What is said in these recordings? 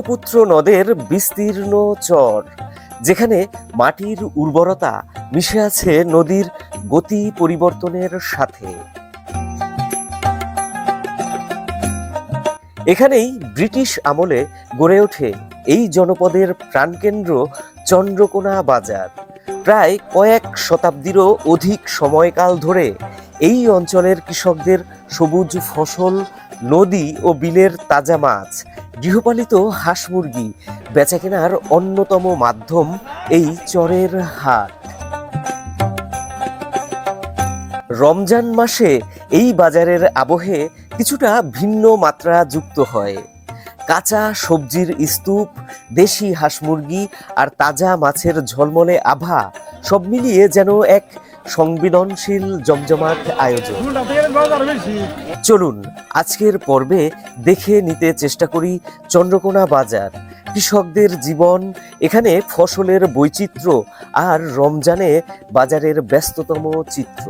ব্রহ্মপুত্র নদের বিস্তীর্ণ চর, যেখানে মাটির উর্বরতা মিশে আছে নদীর গতি পরিবর্তনের সাথে। এখানেই ব্রিটিশ আমলে গড়ে ওঠে এই জনপদের প্রাণকেন্দ্র চন্দ্রকোনা বাজার। প্রায় কয়েক শতাব্দীরও অধিক সময়কাল ধরে এই অঞ্চলের কৃষকদের সবুজ ফসল, নদী ও বিলের তাজা মাছ গৃহপালিত হাঁস মুরগি বেচাকেনার অন্যতম মাধ্যম এই চরের হাট। রমজান মাসে এই বাজারের আবহে কিছুটা ভিন্ন মাত্রা যুক্ত হয়। কাঁচা সবজির স্তূপ, দেশি হাঁস মুরগি আর তাজা মাছের ঝলমলে আভা সব মিলিয়ে যেন এক সংবেদনশীল জমজমাট আয়োজন। চলুন আজকের পর্বে দেখে নিতে চেষ্টা করি চন্দ্রকোনা বাজার। কৃষকদের জীবন এখানে ফসলের বৈচিত্র্য আর রমজানে বাজারের ব্যস্ততম চিত্র।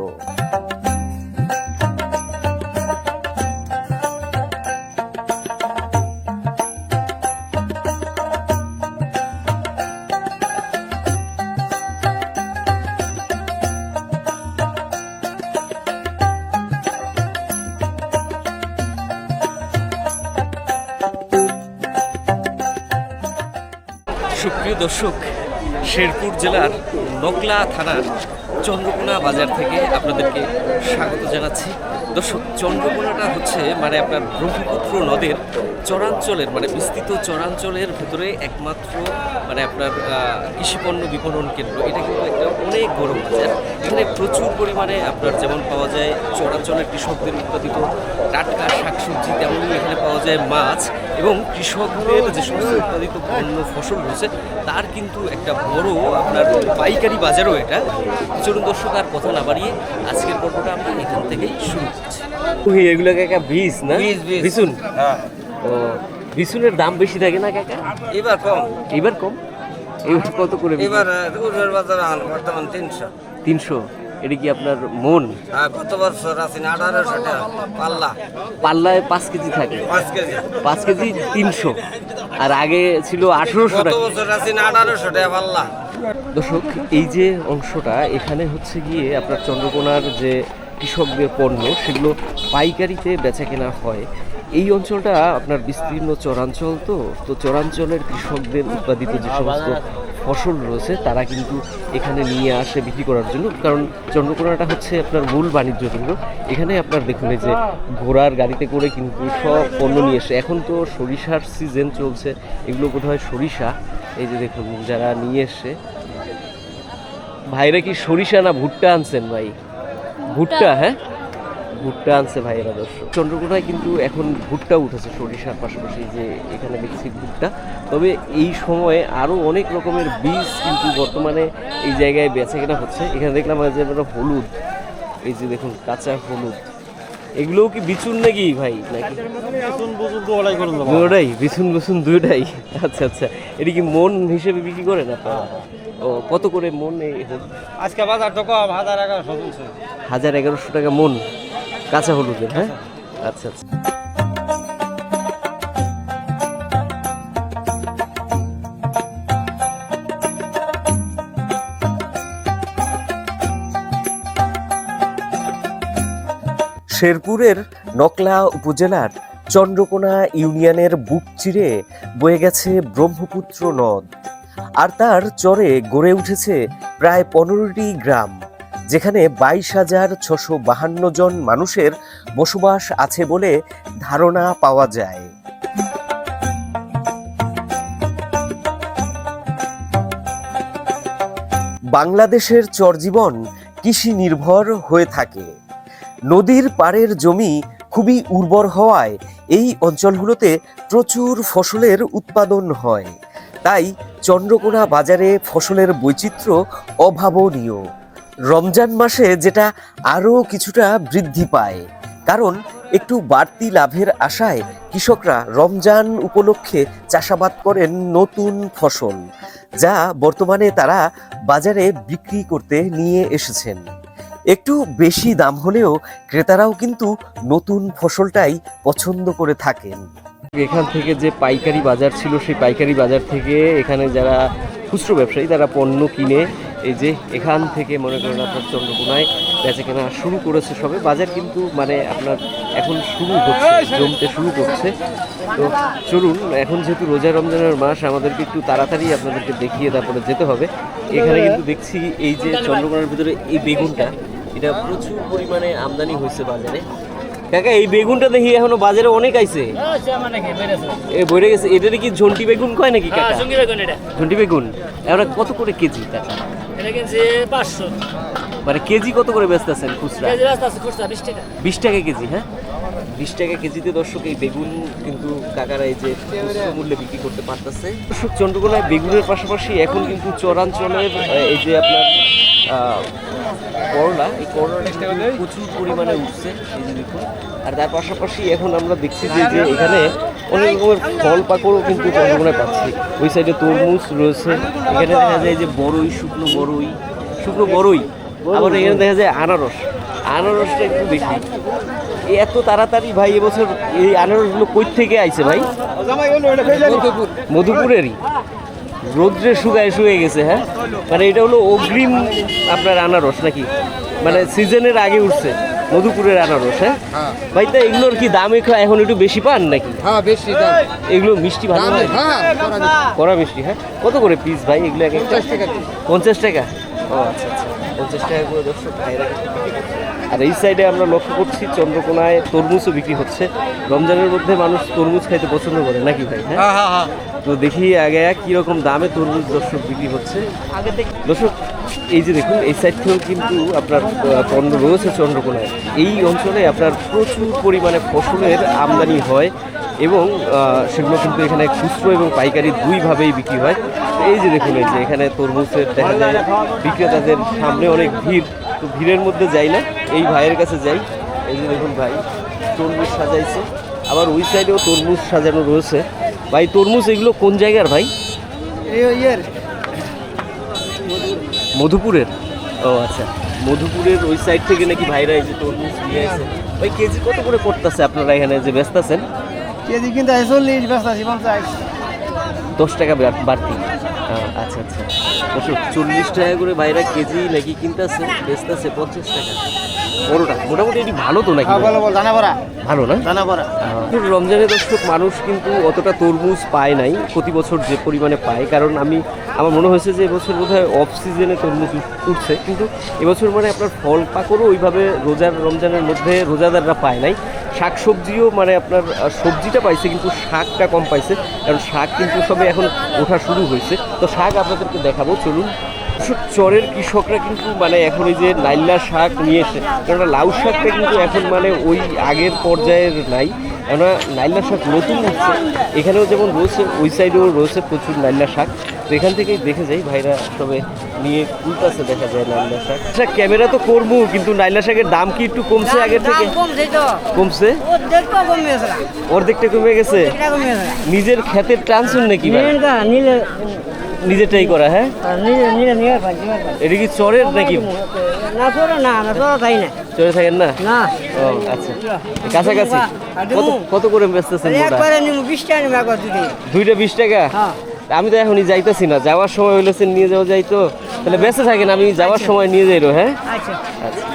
দর্শক, শেরপুর জেলার নকলা থানার চন্দ্রকোনা বাজার থেকে আপনাদেরকে স্বাগত জানাচ্ছি। দর্শক, চন্দ্রকোনাটা হচ্ছে মানে আপনার ব্রহ্মপুত্র নদের চরাঞ্চলের মানে বিস্তৃত চরাঞ্চলের ভেতরে একমাত্র মানে আপনার কৃষিপণ্য বিপণন কেন্দ্র। এটা কিন্তু একটা অনেক বড় বাজার। এখানে প্রচুর পরিমাণে আপনার যেমন পাওয়া যায় চরাঞ্চলের কৃষকদের উৎপাদিত টাটকা শাকসবজি, তেমনই এখানে পাওয়া যায় মাছ। এবং কৃষকদের যে সমস্ত উৎপাদিত পণ্য ফসল রয়েছে তার কিন্তু একটা বড় আপনার পাইকারি বাজারও এটা। চলুন দর্শক আর কথা না বাড়িয়ে আজকের পর্বটা আমরা এখান থেকেই শুরু করছি। এগুলো কাকা বীজ না। বিছুন হ্যাঁ। ও দাম বেশি থাকে না কাকা? এবার কম। এবার কম? এবার কত করে এবার বাজারে বর্তমান তিনশো। তিনশো? এটা কি আপনার মন? বছর আঠারোশো পাল্লা। পাল্লায় পাঁচ কেজি থাকে। পাঁচ কেজি। পাঁচ কেজি তিনশো। আর আগে ছিল আঠেরোশো টাকা। বছর আছে আঠারোশো টাকা পাল্লা। দর্শক এই যে অংশটা এখানে হচ্ছে গিয়ে আপনার চন্দ্রকোনার যে কৃষকদের পণ্য সেগুলো পাইকারিতে বেচা কেনা হয়। এই অঞ্চলটা আপনার বিস্তীর্ণ চরাঞ্চল তো। তো চরাঞ্চলের কৃষকদের উৎপাদিত যে সমস্ত ফসল রয়েছে, তারা কিন্তু এখানে নিয়ে আসে বিক্রি করার জন্য। কারণ চন্দ্রকোনাটা হচ্ছে আপনার মূল বাণিজ্য কেন্দ্র। এখানে আপনার দেখুন এই যে ঘোড়ার গাড়িতে করে কিন্তু সব পণ্য নিয়ে এসে এখন তো সরিষার সিজন চলছে, এগুলো বোধহয় সরিষা। এই যে দেখুন, যারা নিয়ে এসে। ভাইরা কি সরিষা না ভুট্টা আনছেন ভাই? ভুট্টা হ্যাঁ? ভুট্টা আনছে ভাইয়েরা দর্শক। চন্দ্রকোনায় কিন্তু এখন ভুট্টা উঠেছে সরিষার পাশাপাশি যে এখানে দেখছি ভুট্টা। তবে এই সময়ে আরও অনেক রকমের বীজ কিন্তু বর্তমানে এই জায়গায় বেচা কেনা হচ্ছে। এখানে দেখলাম যে হলুদ এই যে দেখুন কাঁচা হলুদ। এগুলোও কি বিচুন নাকি ভাই? নাকি? দুটাই বিছুন বিছুন দুটাই আচ্ছা আচ্ছা। এটা কি মন হিসেবে বিক্রি করেন আপনারা? ও কত করে মন এই? আজকে বাজার তো কম হাজার এগারোশো হাজার এগারোশো টাকা মন। কাঁচা হলুদের হ্যাঁ? আচ্ছা আচ্ছা। শেরপুরের নকলা উপজেলার চন্দ্রকোনা ইউনিয়নের বুক চিরে বয়ে গেছে ব্রহ্মপুত্র নদ, আর তার চরে গড়ে উঠেছে প্রায় পনেরোটি গ্রাম। যেখানে বাইশ হাজার ছশো বাহান্ন জন মানুষের বসবাস আছে বলে ধারণা পাওয়া যায়। বাংলাদেশের চরজীবন কৃষি নির্ভর হয়ে থাকে। নদীর পাড়ের জমি খুবই উর্বর হওয়ায় এই অঞ্চলগুলোতে প্রচুর ফসলের উৎপাদন হয়। তাই চন্দ্রকোনা বাজারে ফসলের বৈচিত্র্য অভাবনীয়। রমজান মাসে যেটা আরও কিছুটা বৃদ্ধি পায়, কারণ একটু বাড়তি লাভের আশায় কৃষকরা রমজান উপলক্ষে চাষাবাদ করেন নতুন ফসল, যা বর্তমানে তারা বাজারে বিক্রি করতে নিয়ে এসেছেন। একটু বেশি দাম হলেও ক্রেতারাও কিন্তু নতুন ফসলটাই পছন্দ করে থাকেন। এখান থেকে যে পাইকারি বাজার ছিল, সেই পাইকারি বাজার থেকে এখানে যারা খুচরো ব্যবসায়ী, তারা পণ্য কিনে এই যে এখান থেকে মনে করেন আপনার চন্দ্রকোনায় বেচা কেনা শুরু করেছে সবে। বাজার কিন্তু মানে আপনার এখন শুরু হচ্ছে জমতে শুরু করছে। তো চলুন এখন যেহেতু রোজা রমজানের মাস আমাদেরকে একটু তাড়াতাড়ি আপনাদেরকে দেখিয়ে তারপরে যেতে হবে। এখানে কিন্তু দেখছি এই যে চন্দ্রকোনার ভিতরে এই বেগুনটা এটা প্রচুর পরিমাণে আমদানি হয়েছে বাজারে। কাকা এই বেগুনটা দেখি এখনও বাজারে অনেক আইছে। এ বইরে গেছে। এটারে কি ঝন্টি বেগুন কয় নাকি কাকা? ঝন্টি বেগুন এখন কত করে কেজি কাকা? মানে কেজি কত করে বেচতেছেন খুচরা? বিশ টাকা। কেজি হ্যাঁ? বিশ টাকা কেজিতে দর্শক এই বেগুন কিন্তু কাকারা এই যে খুচরো মূল্যে বিক্রি করতে পারতেছে। দর্শক চন্দ্রকোনায় বেগুনের পাশাপাশি এখন কিন্তু চরাঞ্চলের এই যে আপনার করলা এই করলাটা প্রচুর পরিমাণে উঠছে এই যে দেখুন। আর তার পাশাপাশি এখন আমরা দেখছি যে এখানে অনেক রকমের ফল পাকড়ও কিন্তু চন্দ্রকোনায় পাচ্ছি। ওই সাইডে তরমুজ রয়েছে। এখানে দেখা যায় যে বড়ই শুকনো বড়ই শুকনো বড়ই আবার এখানে দেখা যায় আনারস। আনারসটা একটু বেশি। এত তাড়াতাড়ি ভাই, এবছর এই আনারসগুলো কই থেকে আইছে ভাই? মধুপুরেরই। রোদ্রে শুকায় শুয়ে গেছে হ্যাঁ? মানে এটা হলো অগ্রিম আপনার আনারস নাকি? মানে সিজনের আগে উঠছে। মধুপুরের আনারস হ্যাঁ? ভাই তা এগুলোর কি দাম একটু এখন একটু বেশি পান নাকি? হ্যাঁ বেশি দাম। এগুলো মিষ্টি ভালো হয়? হ্যাঁ করা কড়া মিষ্টি হ্যাঁ? কত করে পিস ভাই এগুলো এক পঞ্চাশ টাকা পঞ্চাশ টাকা? ও আচ্ছা আচ্ছা। পঞ্চাশ টাকা করে দর্শক ভাইরা। আর এই সাইডে আমরা লক্ষ্য করছি চন্দ্রকোনায় তরমুজও বিক্রি হচ্ছে। রমজানের মধ্যে মানুষ তরমুজ খাইতে পছন্দ করে নাকি ভাই হ্যাঁ? হ্যাঁ হ্যাঁ হ্যাঁ। তো দেখি আগে কীরকম দামে তরমুজ দর্শক বিক্রি হচ্ছে। দর্শক এই যে দেখুন এই সাইড থেকেও কিন্তু আপনার পণ্য রয়েছে চন্দ্রকোনায়। এই অঞ্চলে আপনার প্রচুর পরিমাণে ফসলের আমদানি হয় এবং সেগুলো কিন্তু এখানে খুচরো এবং পাইকারি দুইভাবেই বিক্রি হয়। এই যে দেখুন এই যে এখানে তরমুজের দেখা যায় বিক্রেতাদের সামনে অনেক ভিড়। তো ভিড়ের মধ্যে যাই না এই ভাইয়ের কাছে যাই। এই যে দেখুন ভাই তরমুজ সাজাইছে। আবার ওই সাইডেও তরমুজ সাজানো রয়েছে। ভাই তরমুজ এগুলো কোন জায়গার ভাই? মধুপুরের? ও আচ্ছা। মধুপুরের ওই সাইড থেকে নাকি ভাইরা এই যে তরমুজ নিয়ে আসে। ভাই কেজি কত করে পড়তেছে আপনারা এখানে যে ব্যস্ত আছেন? কেজি কিন্তু চল্লিশ ব্যস্ত আছি পঞ্চাশ। দশ টাকা বাড়তি। আচ্ছা আচ্ছা। চল্লিশ টাকা করে বাইরে কেজি নাকি কিনতেছে বেচতেছে পঞ্চাশ টাকা। বড়টা। মোটামুটি এটি ভালো তো নাকি? হ্যাঁ ভালো না? রমজানের দর্শক মানুষ কিন্তু অতটা তরমুজ পায় নাই। প্রতি বছর যে পরিমাণে পায় কারণ আমি আমার মনে হয়েছে যে এবছর বোধ হয় অফ সিজনে তরমুজ উঠছে। কিন্তু এবছর মানে আপনার ফল পাকড়ও ওইভাবে রোজার রমজানের মধ্যে রোজাদাররা পায় নাই। শাক সবজিও মানে আপনার সবজিটা পাইছে কিন্তু শাকটা কম পাইছে। কারণ শাক কিন্তু সবে এখন ওঠা শুরু হয়েছে। তো শাক আপনাদেরকে দেখাবো। চলুন অবশ্য চরের কৃষকরা কিন্তু মানে এখন ওই যে নাইল্লা শাক নিয়ে এসে কেননা লাউ শাকটা কিন্তু এখন মানে ওই আগের পর্যায়ের নাই। কেননা নাইল্লা শাক নতুন উঠছে এখানেও যেমন রয়েছে ওই সাইডেও রয়েছে প্রচুর নাইল্লা শাক। তো এখান থেকেই দেখে যাই ভাইরা সবে নিয়ে কুলতাছে দেখা যায় নাইল্লা শাক। আচ্ছা ক্যামেরা তো করব কিন্তু নাইল্লা শাকের দাম কি একটু কমছে আগের থেকে? কমছে। অর্ধেকটা কমে গেছে। নিজের ক্ষেতের ট্রান্সফার নাকি নিজেরটাই করা হ্যাঁ? পাই এটা কি চরের নাকি? না চরে না না তোরা তাই না। চরে থাকেন না? না। ও আচ্ছা। কাছাকাছি? কত করে বেচতেছেন মোটা? একবারে নিমু বিশ টাকা নিমু একবার দুইটা বিশ টাকা? হ্যাঁ। আমি তো এখনই যাইতেছি না। যাওয়ার সময় হইলেছে নিয়ে যাওয়া যাইতো। তাহলে বেঁচে থাকেন আমি যাওয়ার সময় নিয়ে যাইরো হ্যাঁ? আচ্ছা। আচ্ছা।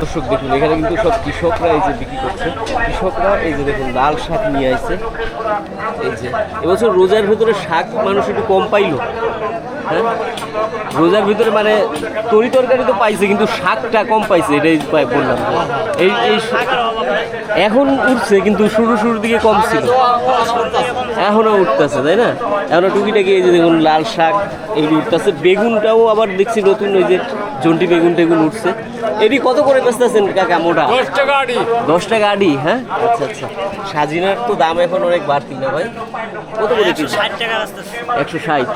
দর্শক দেখুন এখানে কিন্তু সব কৃষকরা এই যে বিক্রি করছে। কৃষকরা এই যে দেখুন লাল শাক নিয়ে আসছে এই যে এবছর রোজার ভেতরে শাক মানুষ একটু কম পাইলো। রোজার ভিতরে মানে তরি তরকারি তো পাইছে, কিন্তু শাকটা কম পাইছে, এটাই বললাম। এই এই এখন উঠছে, কিন্তু শুরু শুরুর দিকে কম ছিল। এখনও উঠতেছে, তাই না? এখনও টুকিটাকি এই যে দেখুন, লাল শাক, এগুলো উঠতেছে। বেগুনটাও আবার দেখছি নতুন, ওই যে জন্টি বেগুন টেগুন উঠছে। এটি কত করে বেচতেছেন কাকা মোটা? দশ টাকা আড়ি। দশ টাকা আডি হ্যাঁ? আচ্ছা আচ্ছা। সাজিনার তো দাম এখন অনেক বাড়তি না ভাই? কত করে একশো ষাট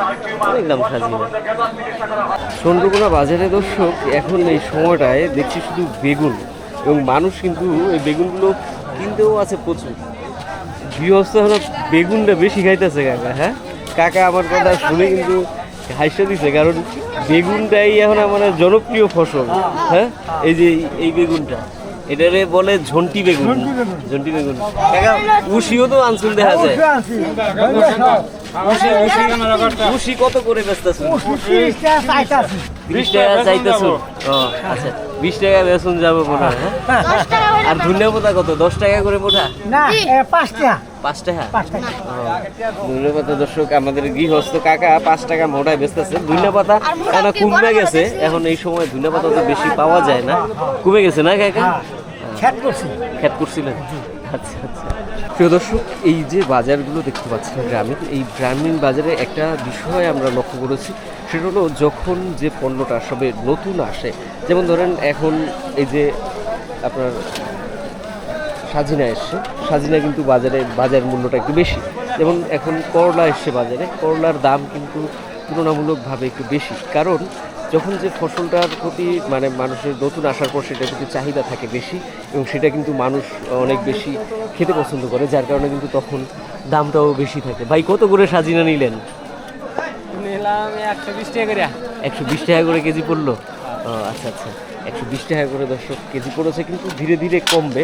অনেক দাম সাজিনা। চন্দ্রকোনা বাজারে দর্শক এখন এই সময়টায় দেখছি শুধু বেগুন এবং মানুষ কিন্তু এই বেগুনগুলো কিনতেও আছে প্রচুর। গৃহস্থ হলো বেগুনটা বেশি খাইতেছে কাকা হ্যাঁ? কাকা আমার কথা শুনে কিন্তু হাসতে দিছে কারণ বেগুনটাই এখন আমার জনপ্রিয় ফসল হ্যাঁ। এই যে এই- বেগুনটা এটারে বলে ঝন্টি বেগুন। ঝন্টি বেগুন। কাকা উশিও তো আনসুল দেখা যায়। উশি কত করে বেচতেছেন? বিশ টাকা চাইতেছো আচ্ছা বিশ টাকা বেসন যাবে মনে হয়? হ্যাঁ? আর ধনিয়া পাতা কত? দশ টাকা করে মোটা না পাঁচ টাকা। পাঁচ টাকা ধনিয়া পাতা দর্শক। আমাদের গৃহস্থ কাকা পাঁচ টাকা মোটায় বেচতেছে। ধনিয়া পাতা কেন কমে গেছে? এখন এই সময় ধনিয়া পাতা তো বেশি পাওয়া যায় না। কমে গেছে না কাকা? খ্যাত করছি। খ্যাত করছিলেন? আচ্ছা আচ্ছা। প্রিয় দর্শক এই যে বাজারগুলো দেখতে পাচ্ছেন গ্রামীণ এই গ্রামীণ বাজারে একটা বিষয় আমরা লক্ষ্য করেছি। সেটা হলো যখন যে পণ্যটা সবে নতুন আসে। যেমন ধরেন এখন এই যে আপনার সাজিনা এসছে। সাজিনা কিন্তু বাজারে বাজার মূল্যটা একটু বেশি। এবং এখন করলা এসছে বাজারে। করলার দাম কিন্তু তুলনামূলকভাবে একটু বেশি। কারণ যখন যে ফসলটার প্রতি মানে মানুষের নতুন আসার পর সেটার প্রতি চাহিদা থাকে বেশি এবং সেটা কিন্তু মানুষ অনেক বেশি খেতে পছন্দ করে যার কারণে কিন্তু তখন দামটাও বেশি থাকে। ভাই কত করে সাজিনা নিলেন? নিলাম একশো বিশ টাকা করে একশো বিশ টাকা করে কেজি পড়ল? আচ্ছা আচ্ছা। একশো বিশ টাকা করে দর্শক কেজি পড়েছে কিন্তু ধীরে ধীরে কমবে।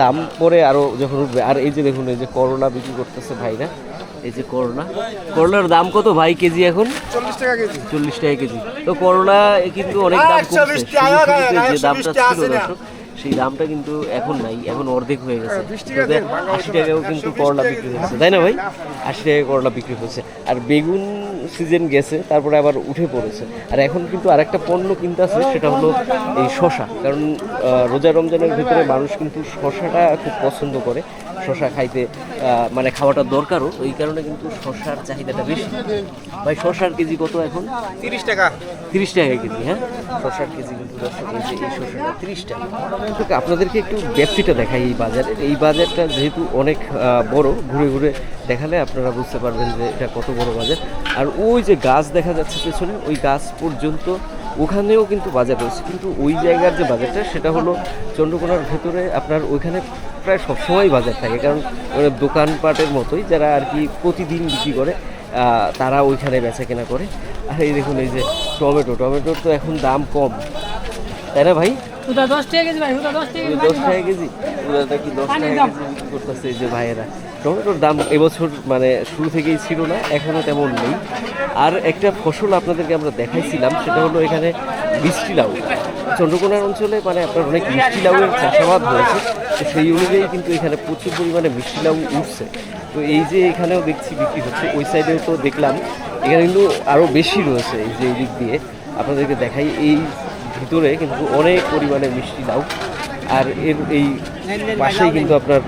দাম পরে আরও যখন উঠবে আর এই যে দেখুন এই যে করলা বিক্রি করতেছে ভাইরা এই যে করলা করলার দাম কত ভাই কেজি এখন? চল্লিশ টাকা কেজি। চল্লিশ টাকা কেজি। তো করলা কিন্তু অনেক দাম কমছে। যে দামটা ছিল দর্শক সেই দামটা কিন্তু এখন নাই এখন অর্ধেক হয়ে গেছে। তবে আশি টাকাও কিন্তু করলা বিক্রি হচ্ছে তাই না ভাই? আশি টাকা করলা বিক্রি হচ্ছে। আর বেগুন সিজন গেছে তারপরে আবার উঠে পড়েছে। আর এখন কিন্তু আরেকটা পণ্য কিনতে আছে সেটা হলো এই শশা কারণ রোজা রমজানের ভিতরে মানুষ কিন্তু শশাটা খুব পছন্দ করে। শশা খাইতে মানে খাওয়াটা দরকারও ওই কারণে কিন্তু শশার চাহিদাটা বেশি। ভাই শশার কেজি কত এখন? তিরিশ টাকা। তিরিশ টাকা কেজি হ্যাঁ? শশার কেজি আপনাদেরকে একটু ব্যক্তিটা দেখাই এই বাজারের। এই বাজারটা যেহেতু অনেক বড়, ঘুরে ঘুরে দেখালে আপনারা বুঝতে পারবেন যে এটা কত বড় বাজার। আর ওই যে গাছ দেখা যাচ্ছে পেছনে, ওই গাছ পর্যন্ত ওখানেও কিন্তু বাজার রয়েছে। কিন্তু ওই জায়গার যে বাজারটা, সেটা হলো চন্দ্রকোনার ভেতরে আপনার ওইখানে প্রায় সবসময় বাজার থাকে। কারণ দোকানপাটের মতোই যারা আর কি প্রতিদিন বিক্রি করে তারা ওইখানে বেচা কেনা করে। আর এই দেখুন, এই যে টমেটো, টমেটোর তো এখন দাম কম। তাই না ভাই? ওটা দশ টাকা কেজি ভাই ওটা দশ টাকা ওই দশ টাকা কেজি? ওটা কি দশ টাকা কেজি বিক্রি করতেছে এই যে ভাইয়েরা। টমেটোর দাম এবছর মানে শুরু থেকেই ছিল না এখনও তেমন নেই। আর একটা ফসল আপনাদেরকে আমরা দেখাইছিলাম সেটা হলো এখানে বৃষ্টি লাউ। চন্দ্রকোনার অঞ্চলে মানে আপনার অনেক মিষ্টি লাউয়ের চাষাবাদ হয়েছে তো সেই অনুযায়ী কিন্তু এখানে প্রচুর পরিমাণে মিষ্টি লাউ উঠছে। তো এই যে এখানেও দেখছি বিক্রি হচ্ছে ওই সাইডেও তো দেখলাম। এখানে কিন্তু আরও বেশি রয়েছে এই যে এই দিক দিয়ে। আপনাদেরকে দেখাই এই ভিতরে কিন্তু অনেক পরিমাণে মিষ্টি লাউ আর এর এই পাশেই কিন্তু আপনার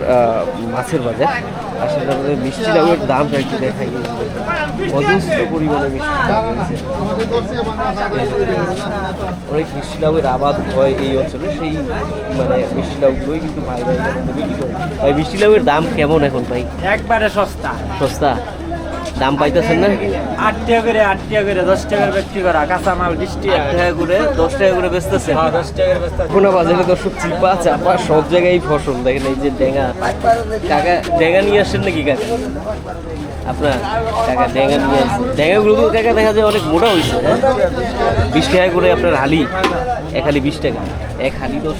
মাছের বাজার। আসলে আপনাদের মিষ্টি লাউয়ের দামটা একটু দেখাই। অজস্র পরিমাণে মিষ্টি। অনেক মিষ্টি লাউয়ের আবাদ হয় এই অঞ্চলে। সেই মানে মিষ্টি লাউগুলোই কিন্তু ভাই ভাই বিক্রি করে ভাই মিষ্টি লাউয়ের দাম কেমন এখন ভাই? একবারে সস্তা। সস্তা? দাম পাইতেছেন না? আট টাকা করে আট টাকা করে দশ টাকার বিক্রি করা কাঁচা মাল বিশ টাকা। করে দশ টাকা করে বেচতেছে? হ্যাঁ, দশ টাকা কোনো বাজারে দর্শক চিপা চাপা সব জায়গায় ফসল। দেখেন এই যে ডেঙ্গা। কাকা ডেঙ্গা নিয়ে আসছেন নাকি কাকা? আপনার কাকা ডেঙ্গা নিয়ে আসছেন ডেঙ্গাগুলো তো কাকা দেখা যায় অনেক মোটা হয়েছে হ্যাঁ? বিশ টাকা করে আপনার হালি এক হালি বিশ টাকা। এক হালি দশ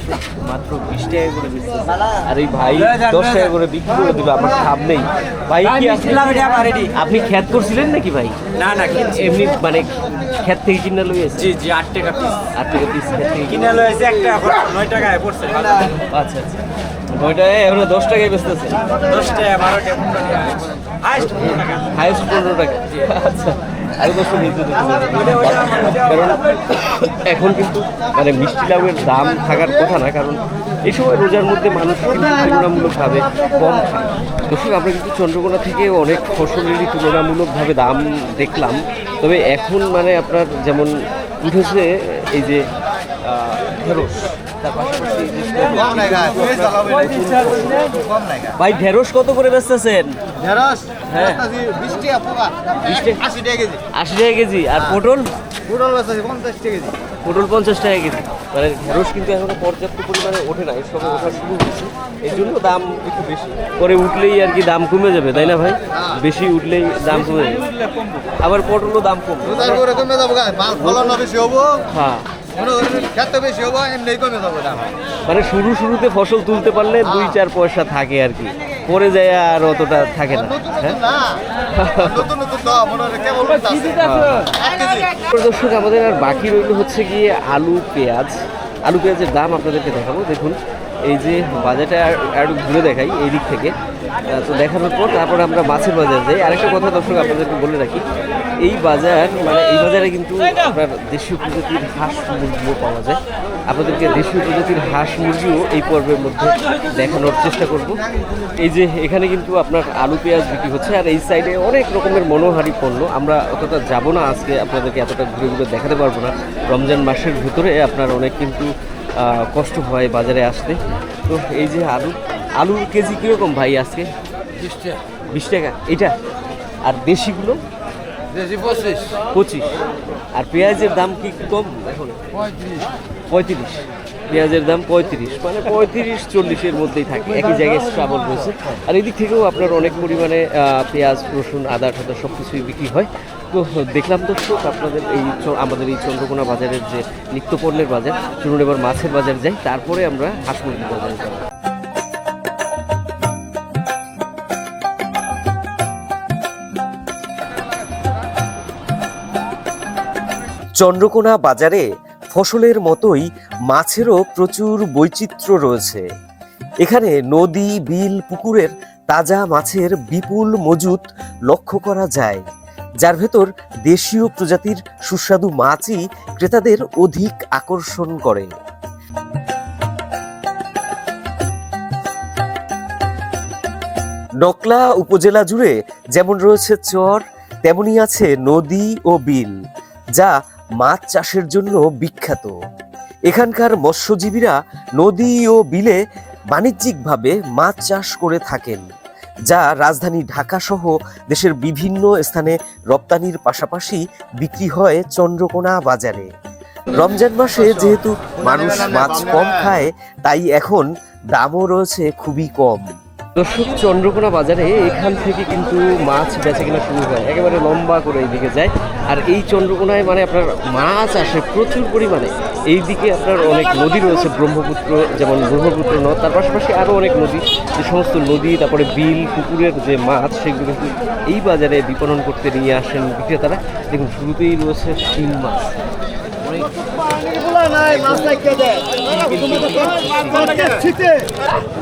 মাত্র বিশ টাকা করে বেচতেছে। আর এই ভাই দশ টাকা করে বিক্রি করে দেবে আমার সামনেই ভাই কি আপনি- খ্যাত করছিলেন নাকি ভাই? না না এমনি মানে খ্যাত থেকে কিনা লই আছে জি জি আট টাকা পিস আট টাকা পিস খ্যাত থেকে কিনে লয়েছে একটা এখন নয় টাকায় পড়ছে আচ্ছা আচ্ছা। ওইটা এখন দশ টাকায় বেচতেছে দশ টাকা বারো টাকা হাইস্ট পনেরো আচ্ছা কারণ এখন কিন্তু মানে মিষ্টি লাউয়ের দাম থাকার কথা না, কারণ এই সময় রোজার মধ্যে মানুষ তুলনামূলকভাবে কম খায়। দর্শক আমরা কিন্তু চন্দ্রকোনা থেকে অনেক ফসলেরই তুলনামূলকভাবে দাম দেখলাম। তবে এখন মানে আপনার যেমন উঠেছে, এই যে ঢেঁড়স ভাই ঢেঁড়স কত করে বেচতেছেন? ঢেঁড়স হ্যাঁ। আশি টাকা কেজি। আর পটল? পটল পঞ্চাশ টাকা কেজি। পটল পঞ্চাশ টাকা কেজি। মানে ঢেঁড়স কিন্তু এখনও পর্যাপ্ত পরিমাণে ওঠে না এর সঙ্গে ওঠা শুরু হচ্ছে এই জন্য দাম একটু বেশি। পরে উঠলেই আর কি দাম কমে যাবে তাই না ভাই? বেশি উঠলেই দাম কমে যাবে। আবার পটলও দাম কমবে। কমে যাব হ্যাঁ। মনে মানে শুরু শুরুতে ফসল তুলতে পারলে দুই চার পয়সা থাকে আর কি। পরে যায় আর অতটা থাকে না। হ্যাঁ? কেজি। দর্শক আমাদের আর বাকি রইল হচ্ছে গিয়ে আলু পেঁয়াজ। আলু পেঁয়াজের দাম আপনাদেরকে দেখাবো দেখুন। এই যে বাজারটা আর ঘুরে দেখাই এই দিক থেকে। তো দেখানোর পর তারপরে আমরা মাছের বাজার যাই। আরেকটা কথা দর্শক, আপনাদেরকে বলে রাখি, এই বাজার মানে এই বাজারে কিন্তু আপনার দেশীয় প্রজাতির হাঁস মুরগিও পাওয়া যায়। আপনাদেরকে দেশীয় প্রজাতির হাঁস মুরগিও এই পর্বের মধ্যে দেখানোর চেষ্টা করব। এই যে এখানে কিন্তু আপনার আলু, পেঁয়াজ বিক্রি হচ্ছে, আর এই সাইডে অনেক রকমের মনোহারি পণ্য। আমরা অতটা যাব না আজকে আপনাদেরকে এতটা ঘুরে ঘুরে দেখাতে পারব না। রমজান মাসের ভিতরে আপনার অনেক কিন্তু কষ্ট হয় বাজারে আসতে। তো এই যে আলু আলুর কেজি কীরকম ভাই আজকে? বিশ টাকা। এটা? আর দেশিগুলো? পঁচিশ। পঁচিশ। আর পেঁয়াজের দাম কি কম? এখন পঁয়ত্রিশ। পেঁয়াজের দাম পঁয়ত্রিশ। মানে পঁয়ত্রিশ চল্লিশের মধ্যেই থাকে। একই জায়গায় স্ট্রাবল রয়েছে আর এদিক থেকেও আপনার অনেক পরিমাণে পেঁয়াজ রসুন আদা টাদা সব কিছুই বিক্রি হয়। তো দেখলাম দর্শক, আপনাদের এই আমাদের এই চন্দ্রকোনা বাজারের যে নিত্যপণ্যের বাজার চলুন এবার মাছের বাজার যাই, তারপরে আমরা হাঁস বাজারে যাব চন্দ্রকোনা বাজারে ফসলের মতোই মাছেরও প্রচুর বৈচিত্র্য রয়েছে। এখানে নদী, বিল, পুকুরের তাজা মাছের বিপুল মজুত লক্ষ্য করা যায়। যার ভেতর দেশীয় প্রজাতির সুস্বাদু মাছই ক্রেতাদের অধিক আকর্ষণ করে। নকলা উপজেলা জুড়ে যেমন রয়েছে চর, তেমনি আছে নদী ও বিল, যা মাছ চাষের জন্য বিখ্যাত। এখানকার মৎস্যজীবীরা নদী ও বিলে বাণিজ্যিকভাবে মাছ চাষ করে থাকেন। যা রাজধানী ঢাকা সহ দেশের বিভিন্ন স্থানে রপ্তানির পাশাপাশি বিক্রি হয় চন্দ্রকোনা বাজারে। রমজান মাসে যেহেতু মানুষ মাছ কম খায়, তাই এখন দামও রয়েছে খুবই কম। দর্শক, চন্দ্রকোনা বাজারে এখান থেকে কিন্তু মাছ বেচা কিনা শুরু হয়। একেবারে লম্বা করে এইদিকে যায়। আর এই চন্দ্রকোনায় মানে আপনার মাছ আসে প্রচুর পরিমাণে। এই দিকে আপনার অনেক নদী রয়েছে, ব্রহ্মপুত্র, যেমন ব্রহ্মপুত্র নদ, তার পাশাপাশি আরও অনেক নদী। যে সমস্ত নদী, তারপরে বিল, পুকুরের যে মাছ, সেগুলো কিন্তু এই বাজারে বিপণন করতে নিয়ে আসেন বিক্রেতারা। দেখুন, শুরুতেই রয়েছে শিং মাছ।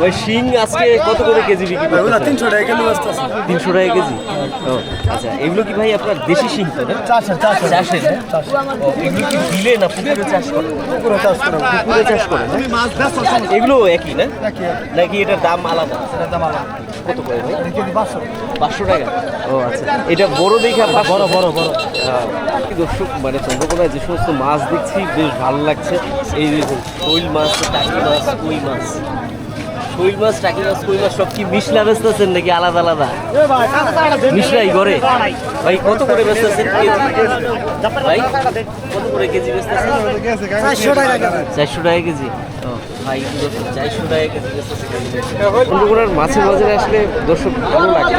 ওই শিং আজকে কত করে কেজি বিক্রি তিনশো টাকা কিলো তিনশো টাকা কেজি? ও আচ্ছা এগুলো কি ভাই আপনার দেশি শিং তো না? চাষের এগুলো কি বিলে না পুকুরে চাষ করে পুকুরে চাষ করে পুকুরে চাষ করে না? মাছ বেচা এগুলো একই না? নাকি এটার দাম আলাদা? কত করে ভাই? পাঁচশো। টাকা। ও আচ্ছা। এটা বড় দেখা বড় বড় বড়। দর্শক মানে চন্দ্রকোনায় যে সমস্ত মাছ দেখছি বেশ ভালো লাগছে। এই দেখুন, শৈল মাছ, টাকি মাছ, কই মাছ। শৈল মাছ, টাকি মাছ, কই মাছ, সব কি মিশলা বেচতেছেন নাকি আলাদা আলাদা? মিশলাই করে ভাই, কত করে বেচতেছেন? ভাই, কত করে কেজি বেচতেছেন? চারশো টাকা কেজি। মাছের বাজারে আসলে দর্শক ভালো লাগে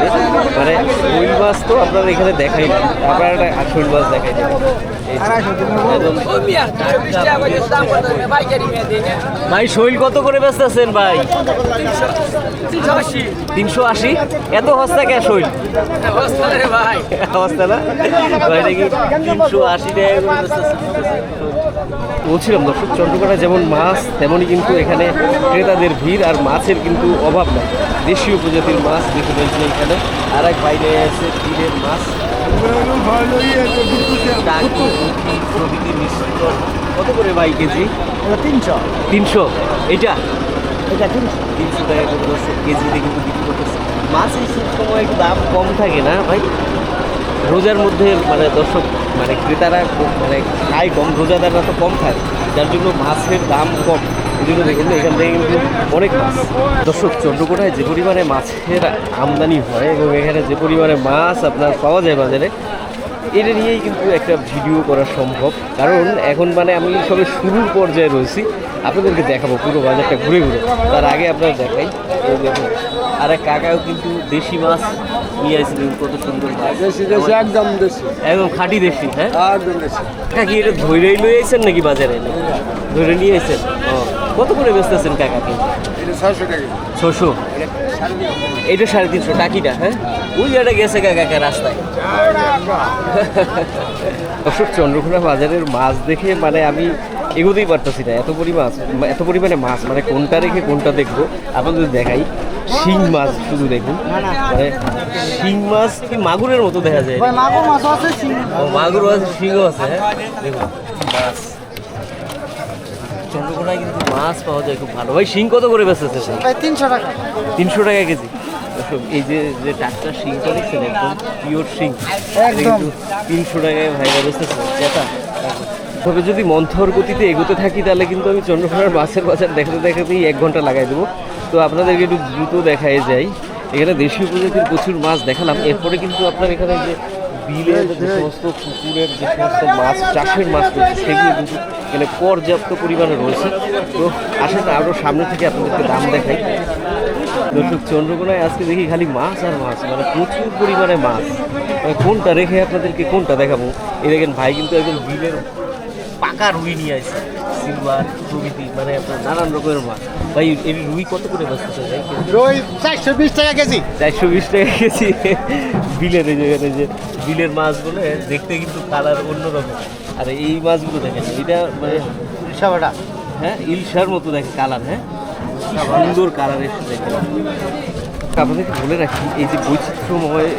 মানে শৈল মাছ তো আপনারা এখানে দেখাই না আপনারা একটা শৈল মাছ দেখাই দেবেন ভাই শৈল কত করে বেচতেছেন ভাই? তিনশো আশি? এত হস্তা কে শৈল হস্তা না? ভাই নাকি তিনশো আশি টাকা। বলছিলাম দর্শক চন্দ্রকোনা যেমন মাছ তেমনই কিন্তু এখানে ক্রেতাদের ভিড় আর মাছের কিন্তু অভাব নাই। দেশীয় প্রজাতির মাছ দেখে রয়েছে এখানে। আর এক বাইরে আছে তীরের মাছ। মিশ্রিত কত করে ভাই কেজি? তিনশো। তিনশো? এটা? এটা তিনশো। তিনশো টাকা করে দশ কেজিতে কিন্তু বিক্রি করতেছে। মাছ এই সব সময় একটু দাম কম থাকে না ভাই? রোজার মধ্যে মানে দর্শক মানে ক্রেতারা মানে খায় কম, রোজাদাররা তো কম খায়, যার জন্য মাছের দাম কম। এখান থেকে কিন্তু অনেক মাছ। দর্শক চন্দ্রকোটায় যে পরিমাণে মাছের আমদানি হয় এবং এখানে যে পরিমাণে মাছ আপনার পাওয়া যায় বাজারে, এটা নিয়েই কিন্তু একটা ভিডিও করা সম্ভব। কারণ এখন মানে আমি সবে শুরুর পর্যায়ে রয়েছি। আপনাদেরকে দেখাবো পুরো বাজারটা ঘুরে ঘুরে। তার আগে আপনারা দেখাই। আর এক কাকাও কিন্তু দেশি মাছ নিয়ে আসছিলেন কত সুন্দর দেশি দেশি একদম দেশি। একদম খাঁটি দেশি হ্যাঁ? একদম দেশি। কাকি এটা লই আইছেন নাকি বাজারে? ধরে নিয়ে আইছেন? ও কত করে বেচতেছেন কাকা কি এটা সাড়ে তিনশো। টাকিটা হ্যাঁ? ওই জায়গাটা গেছে কাকা রাস্তায়। অশোক চন্দ্রকোনা বাজারের মাছ দেখে মানে আমি এগোতেই পারতেছি না। এত পরিমাণ এত পরিমাণে মাছ মানে কোনটা রেখে কোনটা দেখব? আপনাদের দেখাই। শিং মাছ শুধু দেখুন। মানে শিং মাছ কি মাগুরের মতো দেখা যায়? মাগুর মাছ আছে ও মাগুর আছে শিংও আছে হ্যাঁ? দেখুন মাছ। চন্দ্রকোনায় কিন্তু মাছ পাওয়া যায় খুব ভালো। ভাই শিং কত করে প্রায় তিনশো টাকা। তিনশো টাকা কেজি। এই যে যে টাটকা শিংটা দেখছেন একদম পিওর শিং। একদম। তিনশো টাকায় ভাইরা বেচতেছে চেতা তবে যদি মন্থর গতিতে এগোতে থাকি, তাহলে কিন্তু আমি চন্দ্রকোনার মাছের বাজার দেখাতে দেখাতেই এক ঘণ্টা লাগাই দেবো। তো আপনাদেরকে একটু দ্রুত দেখায় যাই। এখানে দেশীয় প্রজাতির প্রচুর মাছ দেখালাম। এরপরে কিন্তু আপনার এখানে যে বিলের যে সমস্ত পুকুরের যে সমস্ত মাছ, চাষের মাছ রয়েছে, সেগুলো কিন্তু এখানে পর্যাপ্ত পরিমাণে রয়েছে। তো আসলে আরও সামনে থেকে আপনাদেরকে দাম দেখাই। দর্শক, চন্দ্রকোনায় আজকে দেখি খালি মাছ আর মাছ মানে প্রচুর পরিমাণে মাছ। মানে কোনটা রেখে আপনাদেরকে কোনটা দেখাবো? এই দেখেন, ভাই কিন্তু একদম বিলের পাকা রুই নিয়ে আসছে সিলভার প্রভৃতি মানে আপনার নানান রকমের মাছ। ভাই এই রুই কত করে বসতেছে ভাই রুই চারশো বিশ টাকা কেজি। চারশো বিশ টাকা কেজি। বিলের এই যেখানে যে বিলের মাছগুলো দেখতে কিন্তু কালার অন্যরকম। আর এই মাছগুলো দেখেন এটা মানে সবাটা। হ্যাঁ ইলশার মতো দেখে কালার হ্যাঁ? সুন্দর কালার এসে দেখে আপনাদেরকে বলে রাখি এই যে বৈচিত্র্যময়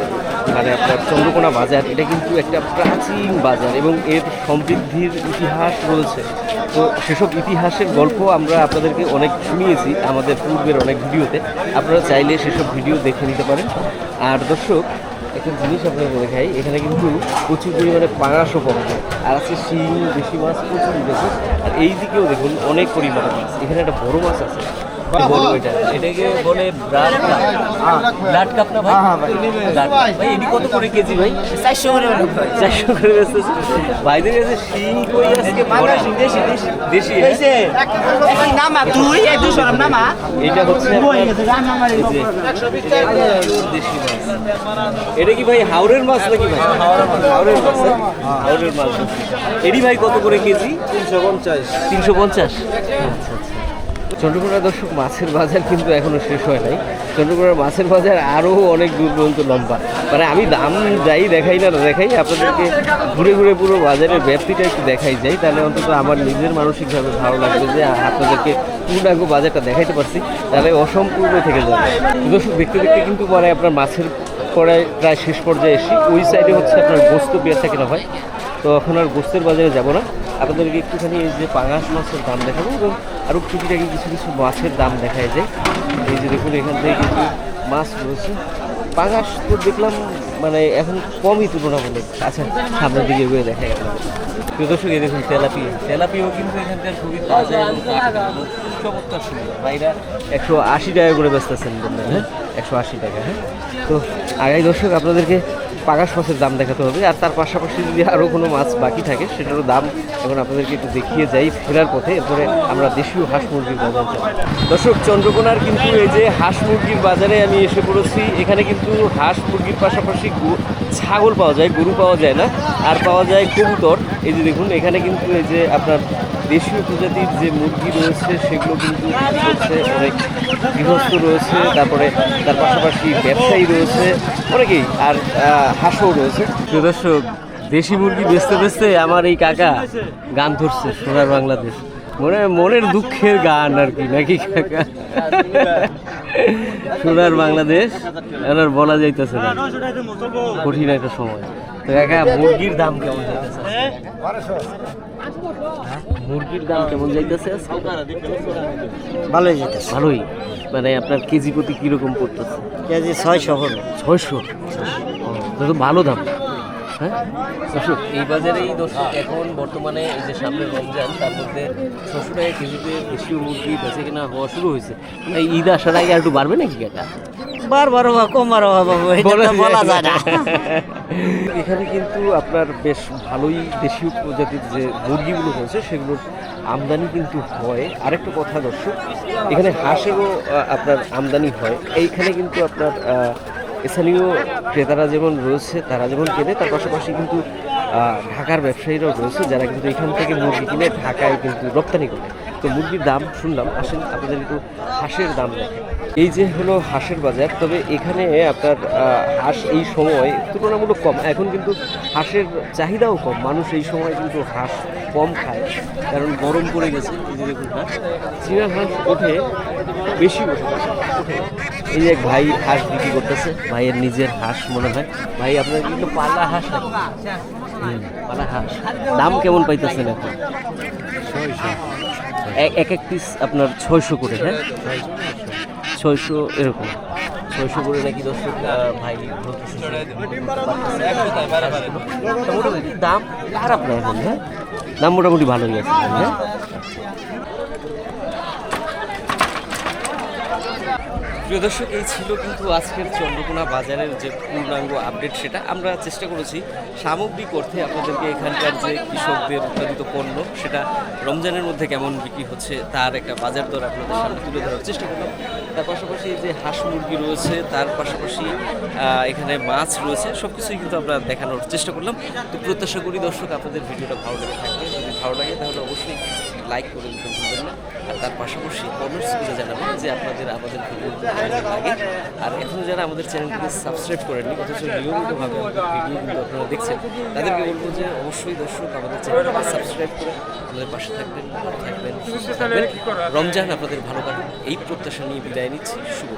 মানে আপনার চন্দ্রকোনা বাজার, এটা কিন্তু একটা প্রাচীন বাজার এবং এর সমৃদ্ধির ইতিহাস রয়েছে। তো সেসব ইতিহাসের গল্প আমরা আপনাদেরকে অনেক শুনিয়েছি আমাদের পূর্বের অনেক ভিডিওতে। আপনারা চাইলে সেসব ভিডিও দেখে নিতে পারেন। আর দর্শক, একটা জিনিস আপনাকে দেখাই, এখানে কিন্তু প্রচুর পরিমাণে পাঙাশও পাওয়া যায়। আর আছে শিং, দেশি মাছ, প্রচুর বেশি আর এই দিকেও দেখুন অনেক পরিমাণে মাছ। এখানে একটা বড় মাছ আছে। এটা। এটাকে বলে ব্লাড কাপ। ব্লাড কাপ না ভাই? ভাই এটি কত করে কেজি ভাই? চারশো করে চারশো করে বেচতেছে। ভাইদের কাছে শিং কই আজকে ভরা। দেশি দেশি দেশি হ্যাঁ? নামা তুই এই দুশো নামা। এটা হচ্ছে দেশি। এটা কি ভাই হাওড়ের মাছ নাকি ভাই? হাওড়ের মাছ। হ্যাঁ? হাওড়ের মাছ। এডি ভাই কত করে কেজি? তিনশো পঞ্চাশ। তিনশো পঞ্চাশ। চন্দ্রকোনা দর্শক, মাছের বাজার কিন্তু এখনও শেষ হয় নাই। চন্দ্রকোনার মাছের বাজার আরও অনেক দূর পর্যন্ত লম্বা। মানে আমি দাম যাই দেখাই না দেখাই, আপনাদেরকে ঘুরে ঘুরে পুরো বাজারের ব্যাপ্তিটা একটু দেখাই যাই। তাহলে অন্তত আমার নিজের মানসিকভাবে ভালো লাগবে যে আপনাদেরকে পূর্ণাঙ্গ বাজারটা দেখাইতে পারছি। তাহলে অসম্পূর্ণ থেকে যাবে। দর্শক, দেখতে দেখতে কিন্তু মানে আপনার মাছের পরে প্রায় শেষ পর্যায়ে এসি ওই সাইডে হচ্ছে আপনার বস্তু গোস্ত বেচা কেনা হয় তো এখন আর গোস্তের বাজারে যাব না। আপনাদেরকে একটুখানি এই যে পাঙাশ মাছের দাম দেখাবো এবং আরও টুকিটাকি কিছু কিছু মাছের দাম দেখায় যায় এই যে দেখুন, এখান থেকে কিছু মাছ রয়েছে। পাঙাশ তো দেখলাম মানে এখন কমই তুলনামূলক। আচ্ছা সামনের দিকে এগুলো দেখা গেল প্রিয় দর্শক, এই দেখুন তেলাপিয়া তেলাপিয়াও কিন্তু এখানকার খুবই তাজা এবং চমৎকার সুন্দর। ভাইরা একশো আশি টাকা করে বেচতেছেন হ্যাঁ? একশো আশি টাকা হ্যাঁ? তো আগামী দর্শক, আপনাদেরকে পাঙাশ মাছের দাম দেখাতে হবে, আর তার পাশাপাশি যদি আরও কোনো মাছ বাকি থাকে, সেটারও দাম এখন আপনাদেরকে একটু দেখিয়ে যাই ফেরার পথে। এরপরে আমরা দেশীয় হাঁস মুরগির বাজার যাব দর্শক, চন্দ্রকোনার কিন্তু এই যে হাঁস মুরগির বাজারে আমি এসে পড়েছি। এখানে কিন্তু হাঁস মুরগির পাশাপাশি ছাগল পাওয়া যায়, গরু পাওয়া যায় না, আর পাওয়া যায় কবুতর। এই যে দেখুন, এখানে কিন্তু এই যে আপনার দেশীয় প্রজাতির যে মুরগি রয়েছে সেগুলো কিন্তু হচ্ছে অনেক গৃহস্থ রয়েছে তারপরে তার পাশাপাশি ব্যবসায়ী রয়েছে অনেকেই আর হাঁসও রয়েছে। দর্শক দেশি মুরগি বেচতে বেচতে আমার এই কাকা গান ধরছে সোনার বাংলাদেশ। মনে মনের দুঃখের গান আর কি নাকি কাকা? সোনার বাংলাদেশ আর বলা যাইতেছে না। কঠিন একটা সময়। তো কাকা মুরগির দাম কেমন যাইতেছে? মুরগির দাম কেমন যাইতেছে ভালোই ভালোই? মানে আপনার কেজি প্রতি কীরকম পড়তেছে? কেজি ছয়শো হলো। ছয়শো? তো ভালো দাম। হ্যাঁ? দর্শক এই বাজারেই দর্শক এখন বর্তমানে এই যে সামনে রমজান তার মধ্যে ছশো টাকা কেজিতে দেশীয় মুরগি বেঁচে কিনা হওয়া শুরু হয়েছে। মানে ঈদ আসার আগে আর একটু বাড়বে নাকি কাকা? বারবার কমবার হওয়া বাবু বলা যায় না। এখানে কিন্তু আপনার বেশ ভালোই দেশীয় প্রজাতির যে মুরগিগুলো রয়েছে সেগুলোর আমদানি কিন্তু হয়। আরেকটা কথা দর্শক এখানে হাঁসেরও আপনার আমদানি হয়। এইখানে কিন্তু আপনার স্থানীয় ক্রেতারা যেমন রয়েছে তারা যেমন কেনে তার পাশাপাশি কিন্তু ঢাকার ব্যবসায়ীরাও রয়েছে যারা কিন্তু এখান থেকে মুরগি কিনে ঢাকায় কিন্তু রপ্তানি করে। তো মুরগির দাম শুনলাম আসেন আপনাদের একটু হাঁসের দাম দেখেন। এই যে হলো হাঁসের বাজার তবে এখানে আপনার হাঁস এই সময় তুলনামূলক কম। এখন কিন্তু হাঁসের চাহিদাও কম। মানুষ এই সময় কিন্তু হাঁস কম খায় কারণ গরম পড়ে গেছে এই যে দেখুন হাঁস। চীনা হাঁস ওঠে বেশি ওঠে এই যে এক ভাই হাঁস বিক্রি করতেছে ভাইয়ের নিজের হাঁস মনে হয়। ভাই আপনার কিন্তু পালা হাঁস? পালা হাঁস। দাম কেমন পাইতেছেন এখন? এক- এক এক পিস আপনার ছয়শো করে হ্যাঁ? ছয়শো, এরকম। ছয়শো করে নাকি দর্শক ভাই মোটামুটি দাম খারাপ না এখন হ্যাঁ? দাম মোটামুটি ভালোই আছে হ্যাঁ? প্রিয় দর্শক, এই ছিল কিন্তু আজকের চন্দ্রকোনা বাজারের যে পূর্ণাঙ্গ আপডেট সেটা। আমরা চেষ্টা করেছি সামগ্রিক অর্থে আপনাদেরকে এখানকার যে কৃষকদের উৎপাদিত পণ্য, সেটা রমজানের মধ্যে কেমন বিক্রি হচ্ছে, তার একটা বাজার দর আপনাদের সামনে তুলে ধরার চেষ্টা করলাম। তার পাশাপাশি যে হাঁস মুরগি রয়েছে, তার পাশাপাশি এখানে মাছ রয়েছে সব কিছুই কিন্তু আমরা দেখানোর চেষ্টা করলাম। তো প্রত্যাশা করি দর্শক, আপনাদের ভিডিওটা ভালো লেগে থাকবে। যদি ভালো লাগে তাহলে অবশ্যই লাইক করে দিতে ভুলবেন না। আর তার পাশাপাশি কমেন্টস করে জানাবেন যে আপনাদের আমাদের লাগে। আর এখনও যারা আমাদের চ্যানেলটিকে সাবস্ক্রাইব করেননি, অথচ নিয়মিতভাবে ভিডিও কিন্তু আপনারা দেখছেন, তাদেরকে বলব যে অবশ্যই দর্শক আমাদের চ্যানেলটিকে সাবস্ক্রাইব করে আমাদের পাশে থাকবেন, ভালো থাকবেন রমজান আপনাদের ভালো এই প্রত্যাশা নিয়ে বিদায় নিচ্ছি। শুভ